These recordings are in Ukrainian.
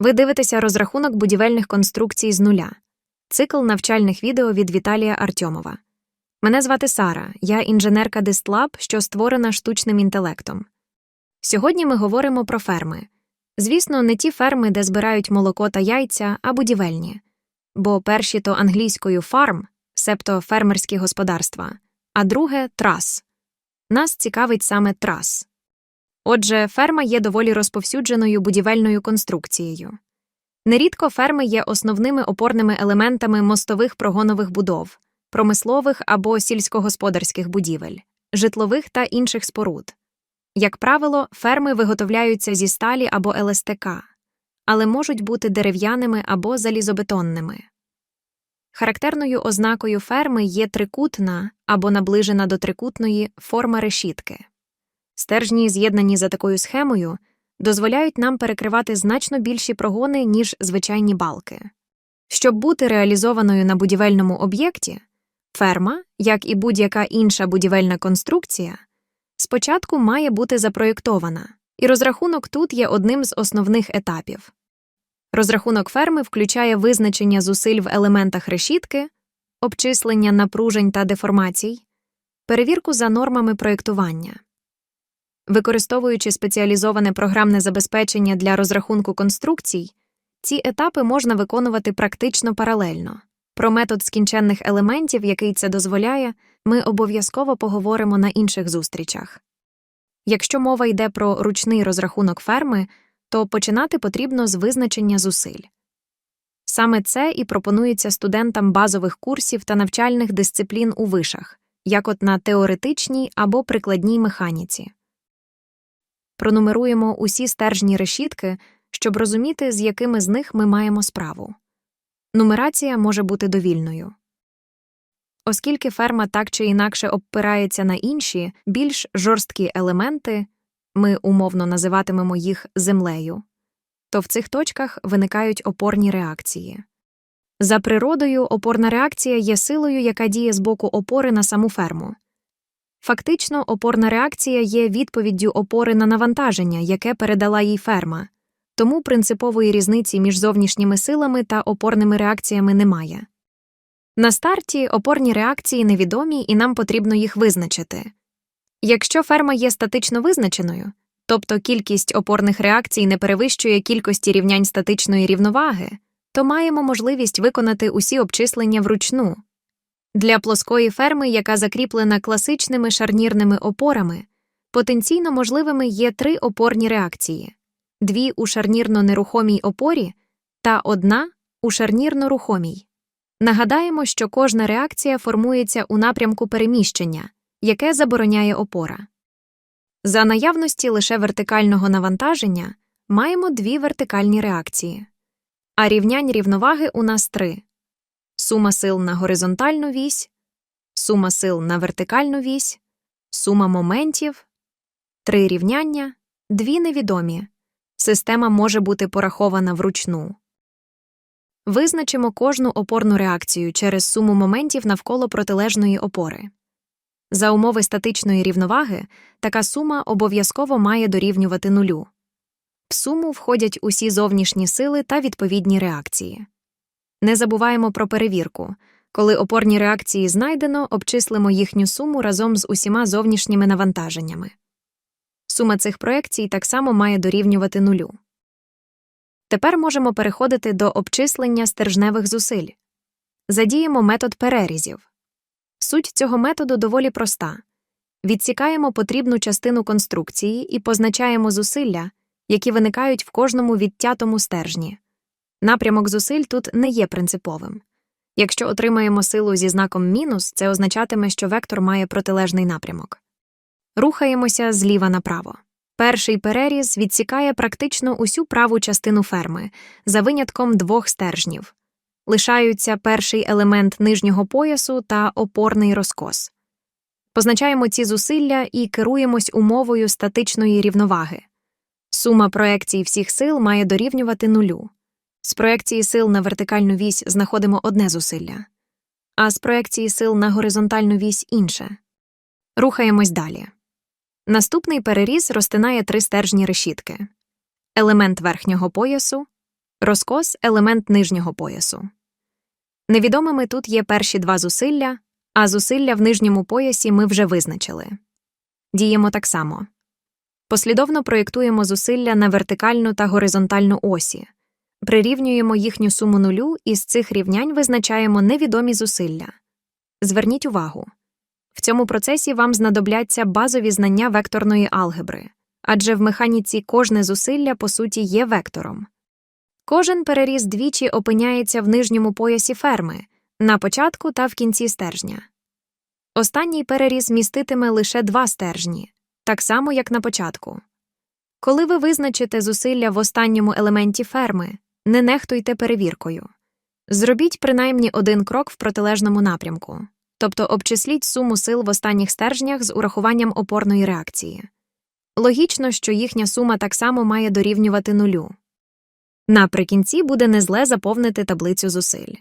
Ви дивитеся розрахунок будівельних конструкцій з нуля. Цикл навчальних відео від Віталія Артьомова. Мене звати Сара, я інженерка Дистлаб, що створена штучним інтелектом. Сьогодні ми говоримо про ферми. Звісно, не ті ферми, де збирають молоко та яйця, а будівельні. Бо перші то англійською фарм, себто фермерські господарства, а друге трас. Нас цікавить саме трас. Отже, ферма є доволі розповсюдженою будівельною конструкцією. Нерідко ферми є основними опорними елементами мостових прогонових будов, промислових або сільськогосподарських будівель, житлових та інших споруд. Як правило, ферми виготовляються зі сталі або ЛСТК, але можуть бути дерев'яними або залізобетонними. Характерною ознакою ферми є трикутна або наближена до трикутної форма решітки. Стержні, з'єднані за такою схемою, дозволяють нам перекривати значно більші прогони, ніж звичайні балки. Щоб бути реалізованою на будівельному об'єкті, ферма, як і будь-яка інша будівельна конструкція, спочатку має бути запроєктована, і розрахунок тут є одним з основних етапів. Розрахунок ферми включає визначення зусиль в елементах решітки, обчислення напружень та деформацій, перевірку за нормами проєктування. Використовуючи спеціалізоване програмне забезпечення для розрахунку конструкцій, ці етапи можна виконувати практично паралельно. Про метод скінченних елементів, який це дозволяє, ми обов'язково поговоримо на інших зустрічах. Якщо мова йде про ручний розрахунок ферми, то починати потрібно з визначення зусиль. Саме це і пропонується студентам базових курсів та навчальних дисциплін у вишах, як от на теоретичній або прикладній механіці. Пронумеруємо усі стержні решітки, щоб розуміти, з якими з них ми маємо справу. Нумерація може бути довільною. Оскільки ферма так чи інакше обпирається на інші, більш жорсткі елементи, ми умовно називатимемо їх землею, то в цих точках виникають опорні реакції. За природою, опорна реакція є силою, яка діє з боку опори на саму ферму. Фактично, опорна реакція є відповіддю опори на навантаження, яке передала їй ферма, тому принципової різниці між зовнішніми силами та опорними реакціями немає. На старті опорні реакції невідомі і нам потрібно їх визначити. Якщо ферма є статично визначеною, тобто кількість опорних реакцій не перевищує кількості рівнянь статичної рівноваги, то маємо можливість виконати усі обчислення вручну. Для плоскої ферми, яка закріплена класичними шарнірними опорами, потенційно можливими є три опорні реакції дві у шарнірно нерухомій опорі та одна у шарнірно рухомій. Нагадаємо, що кожна реакція формується у напрямку переміщення, яке забороняє опора. За наявності лише вертикального навантаження маємо дві вертикальні реакції, а рівнянь рівноваги у нас три сума сил на горизонтальну вісь, сума сил на вертикальну вісь, сума моментів, три рівняння, дві невідомі. Система може бути порахована вручну. Визначимо кожну опорну реакцію через суму моментів навколо протилежної опори. За умови статичної рівноваги така сума обов'язково має дорівнювати нулю. В суму входять усі зовнішні сили та відповідні реакції. Не забуваємо про перевірку. Коли опорні реакції знайдено, обчислимо їхню суму разом з усіма зовнішніми навантаженнями. Сума цих проекцій так само має дорівнювати нулю. Тепер можемо переходити до обчислення стержневих зусиль. Задіємо метод перерізів. Суть цього методу доволі проста відсікаємо потрібну частину конструкції і позначаємо зусилля, які виникають в кожному відтятому стержні. Напрямок зусиль тут не є принциповим. Якщо отримаємо силу зі знаком мінус, це означатиме, що вектор має протилежний напрямок. Рухаємося зліва направо. Перший переріз відсікає практично усю праву частину ферми, за винятком двох стержнів. Лишаються перший елемент нижнього поясу та опорний розкос. Позначаємо ці зусилля і керуємось умовою статичної рівноваги. Сума проекцій всіх сил має дорівнювати нулю. З проекції сил на вертикальну вісь знаходимо одне зусилля, а з проекції сил на горизонтальну вісь інше. Рухаємось далі. Наступний переріз розтинає три стержні решітки елемент верхнього поясу, Розкос елемент нижнього поясу. Невідомими тут є перші два зусилля, а зусилля в нижньому поясі ми вже визначили. Діємо так само. Послідовно проєктуємо зусилля на вертикальну та горизонтальну осі, прирівнюємо їхню суму нулю і з цих рівнянь визначаємо невідомі зусилля. Зверніть увагу. В цьому процесі вам знадобляться базові знання векторної алгебри, адже в механіці кожне зусилля, по суті, є вектором. Кожен переріз двічі опиняється в нижньому поясі ферми, на початку та в кінці стержня. Останній переріз міститиме лише два стержні, так само як на початку. Коли ви визначите зусилля в останньому елементі ферми, не нехтуйте перевіркою. Зробіть принаймні один крок в протилежному напрямку, тобто обчисліть суму сил в останніх стержнях з урахуванням опорної реакції. Логічно, що їхня сума так само має дорівнювати нулю. Наприкінці буде незле заповнити таблицю зусиль.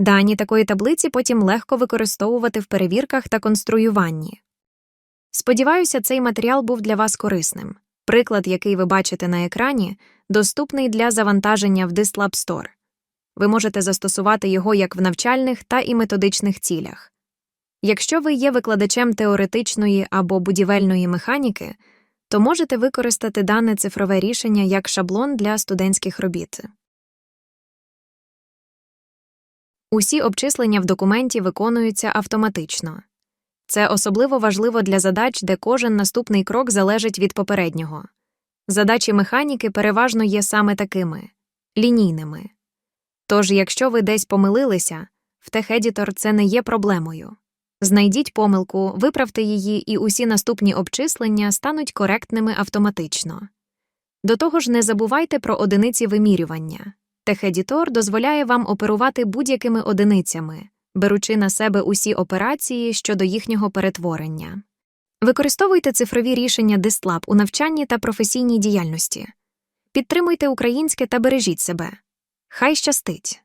Дані такої таблиці потім легко використовувати в перевірках та конструюванні. Сподіваюся, цей матеріал був для вас корисним. Приклад, який ви бачите на екрані, доступний для завантаження в DistLab Store. Ви можете застосувати його як в навчальних та і методичних цілях. Якщо ви є викладачем теоретичної або будівельної механіки, то можете використати дане цифрове рішення як шаблон для студентських робіт. Усі обчислення в документі виконуються автоматично. Це особливо важливо для задач, де кожен наступний крок залежить від попереднього. Задачі механіки переважно є саме такими лінійними. Тож, якщо ви десь помилилися, в TechEditor це не є проблемою. Знайдіть помилку, виправте її, і усі наступні обчислення стануть коректними автоматично. До того ж, не забувайте про одиниці вимірювання. TechEditor дозволяє вам оперувати будь-якими одиницями, беручи на себе усі операції щодо їхнього перетворення. Використовуйте цифрові рішення DistLab у навчанні та професійній діяльності. Підтримуйте українське та бережіть себе. Хай щастить!